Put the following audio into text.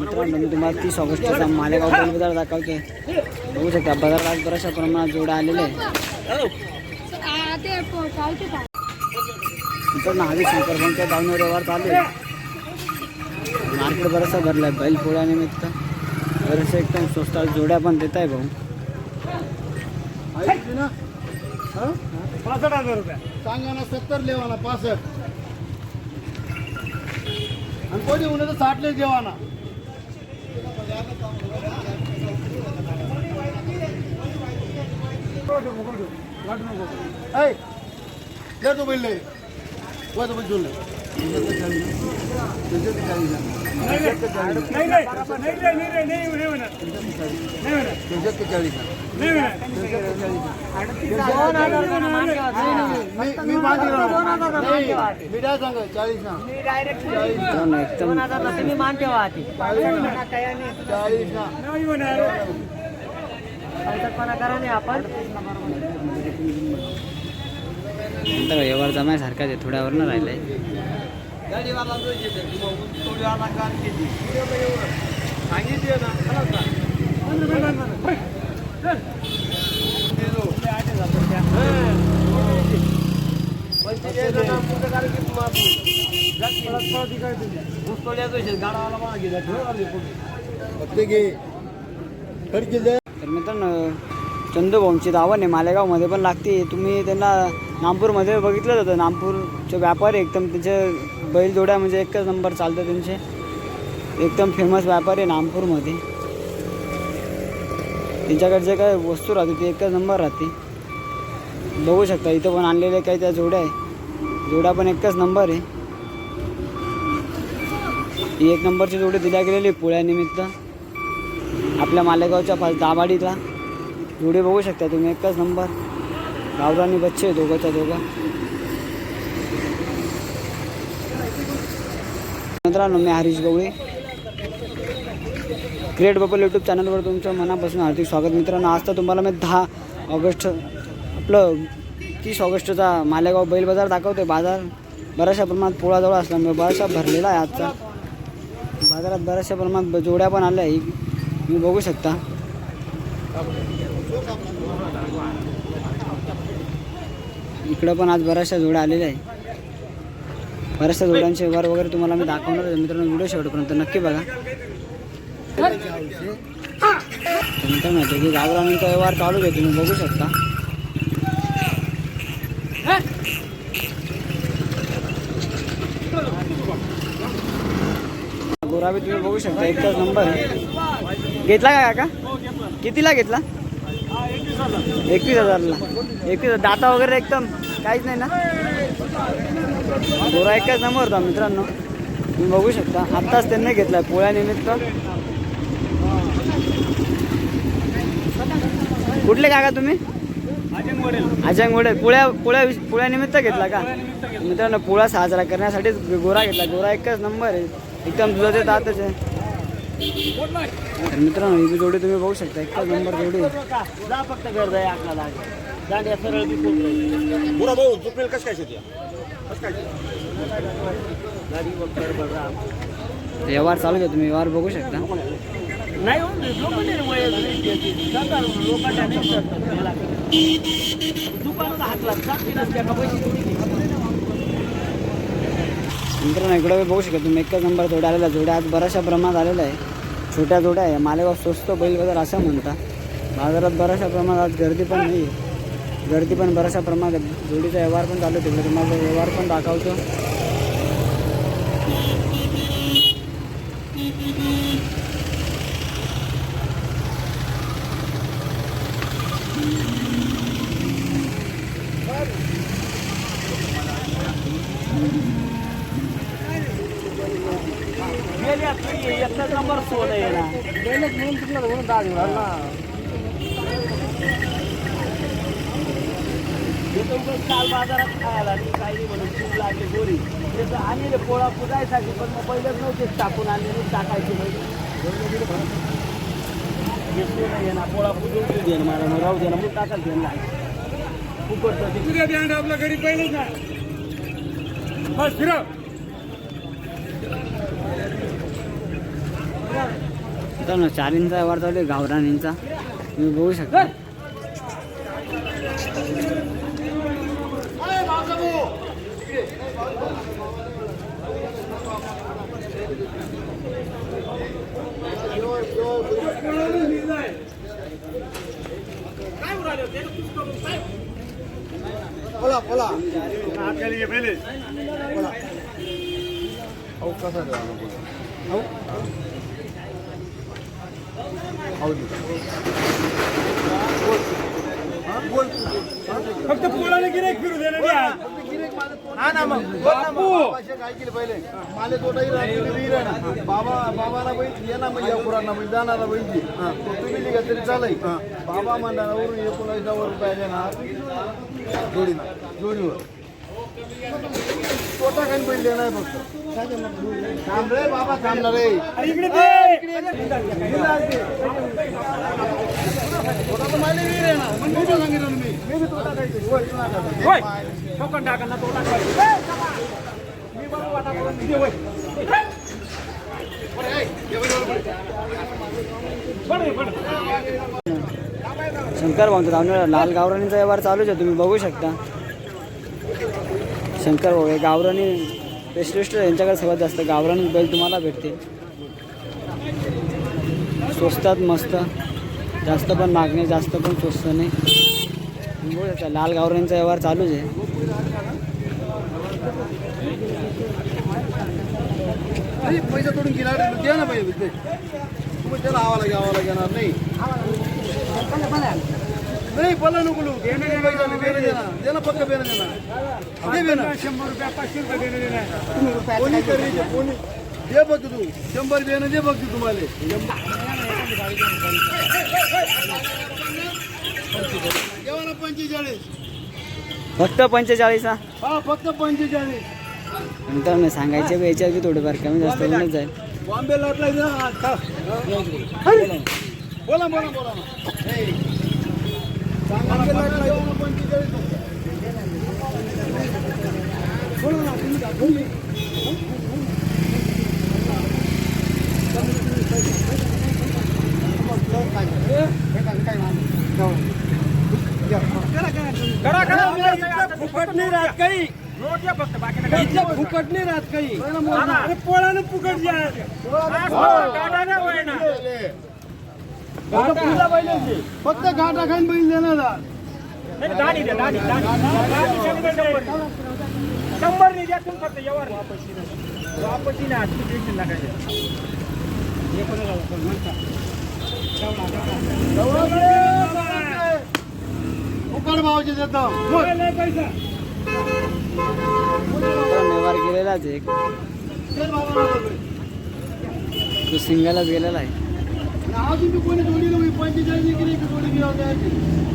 मित्रांनो मी तुम्हाला तीस ऑगस्टचा मालेगाव बैल बाजार दाखवते. बघू शकता बाजारात बऱ्याचशा प्रमाणात जोडा आलेले मित्रांनो आधी शंकर भाऊंच्या व्यवहार चालू आहे. मार्केट बराचसा भरला आहे बैल पोळ्यानिमित्त बरेचसे एकदम स्वस्तात जोड्या पण देत आहे भाऊ. पासष्ट हजार रुपये. सांगा ना सत्तर लेवाना पासष्ट. आणि कोणी म्हणत तर साठले जेवाना ऐ दे तो बैल वा तो बैल सोडलं नाही नाही नाही नाही नाही नाही नाही होणार नाही होणार नाही होणार मी मागे ना ना होणार नंतर व्यवहार जमायसारखाच आहे थोड्यावर राहिलाय. ते घे. खर्च चंदूभाऊंची दावण आहे. मालेगावमध्ये पण लागते. तुम्ही त्यांना नागपूरमध्ये बघितलं होतं. नागपूरचे व्यापारी एकदम त्यांचे बैलजोड्या म्हणजे एकच नंबर चालतं त्यांचे. एकदम फेमस व्यापारी आहे नागपूरमध्ये. त्यांच्याकडे जे काय वस्तू राहते ती एकच नंबर राहते. बघू शकता इथं पण आणलेले काही त्या जोड्या आहे. जोड्या पण एकच नंबर आहे. ही एक नंबरची जोडी दिल्या गेलेली आहे पोळ्यानिमित्त आपल्या मालेगावच्या पास दाबाडीला व्हिडिओ बघू शकता तुम्ही एकच नंबर. गावरानी बच्चे दोघंच्या दोघं. मित्रांनो मी Harish Gawale. Great bubble YouTube चॅनलवर तुमचं मनापासून हार्दिक स्वागत. मित्रांनो आज तर तुम्हाला मी दहा ऑगस्ट आपलं तीस ऑगस्टचा मालेगाव बैल बाजार दाखवतोय. बाजार बऱ्याचशा प्रमाणात पोळाजवळ असल्यामुळे बराचसा भरलेला आहे आजचा. बाजारात बऱ्याचशा प्रमाणात जोड्या पण आल्या. आहे तुम्ही बघू शकता. इकडं पण आज बऱ्याचशा जोड्या आलेल्या आहे बऱ्याचशा जोड्यांचे व्यवहार वगैरे तुम्हाला मी दाखवणार आहे. मित्रांनो व्हिडिओ शेवटपर्यंत नक्की बघा. तर माहिती की गावरानांचा व्यवहार चालू आहे तुम्ही बघू शकता. गुराबी तुम्ही बघू शकता एकच नंबर आहे. घेतला का काका? कितीला घेतला? एकवीस हजारला. एकवीस डाटा वगैरे एकदम काहीच नाही ना? गोरा एकच नंबर होता मित्रांनो. तुम्ही बघू शकता. आत्ताच त्यांनी घेतला पोळ्यानिमित्त कुठले काका तुम्ही? अजंग मोडे पोळ्या पोळ्या पोळ्यानिमित्त घेतला का? मित्रांनो पोळा साजरा करण्यासाठीच गोरा घेतला. गोरा एकच नंबर आहे. एकदम दुधाचे दातच आहे. तर मित्रांनो ही जोडी तुम्ही बघू शकता एकच नंबर जोडी. जा फक्त गर्द आहे आपल्याला. दांड्या सरळ बी पुरा भाऊ चुकलेल कसं काय शेती? गाडी वगैरे बघा व्यवहार चालू आहे तुम्ही व्यवहार बघू शकता. नाही हो हात लागतात घे. मित्रांनो इकडं बघू शकता तुम्ही एकच नंबर जोड्या आलेला आहे. जोड्या आज बऱ्याचशा प्रमाणात आलेल्या आहे. छोट्या जोड्या आहे. मालेगाव स्वस्त बैल बाजार असं म्हणता. बाजारात बऱ्याचशा प्रमाणात गर्दी पण नाही. आहे. गर्दी पण बऱ्याचशा प्रमाणात. जोडीचा व्यवहार पण चालू ठेवला तिकडे. तुम्हाला व्यवहार पण दाखवतो. गेली आपली एकच नंबर सोड आहे ना. गेलेच म्हणून तुला म्हणून दहा दिवस ना काल बाजारात खायला आणि काही नाही म्हणून तूप लागली गोरी. त्याचं आणि पोळा पुजायसाठी पण मग पहिलेच नव्हते टाकून आणले टाकायचे नाही. ना पोळा पुजून दे ना मला मग राहू दे ना मग टाकायला दे ना. फुकट आपल्या घरी पहिलेच ना बस फिरव. मित्रांनो चारींचा व्यवहार चालू आहे गावरानींचा तुम्ही बघू शकता. बोला बोला. बोला. अहो कसा फक्त पोळाला गिरेक फिरू दे ना हा ना मग. बापू. काय केलं पहिले माले तोटाही बाबा बाबाला बैल ये ना या पुराणा बैल जाणारा ती तुम्ही निघा तरी चालय बाबा मंडळावरून एकोणावीसावर रुपये देणार जोडीना जोडीवर. छोटा काही पहिले देणार फक्त थांबले बाबा थांबणार रे इकडे तोटा तो मी बरोबर वाटा शंकर भाऊंचा धावणे लाल गावरानीचा व्यवहार चालूच आहे तुम्ही बघू शकता. शंकर भाऊ हे गावरानी स्पेशलिस्ट यांच्याकडे सगळ्यात जास्त गावरानी बैल तुम्हाला भेटते. स्वस्तात मस्त जास्त पण मागणे जास्त पण स्वस्त नाही शकता लाल गावरानीचा व्यवहार चालूच आहे. अरे पैसा तोडून गेला रे, द्या ना पाहिजे त्याला आवाला घेणार नाही. नाही पला नको लोक. पैसा नाही, बेनं देणार दे ना. पक्क बेनं देणार शंभर रुपया पाचशे रुपये देणे कोणी तरी दे, कोणी दे बघ तू. शंभर बेनं दे बघ तू तुम्हाला पंचेचाळीस. फक्त पंचेचाळीस हा? फक्त पंचेचाळीस. नंतर नाही सांगायचे याच्यावर बी थोडंफार कमी जास्त होऊनच जाईल. बॉम्बे खा. बोला बोला बोला. नाही. बॉम्बे लाटलाय ना पंचेचाळीस बोला ना तुम्ही का? तुम्ही करा करा फुकट नाही राहत काही नोट या फक्त घाटा खाईन बैल देणार. शंभर नाही द्या तुम्ही फक्त व्यवहार वापसी नाही वापसी नाही आज टेन्शन नका. फुकट भावचे देतो. पैसा. व्यवहार गेलेलाच बोल. तो सिंगलच गेलेला आहे. अजून बी कोणी जोडीला होई पंचेचाळीस इकडे एक जोडी घ्यावं द्यायची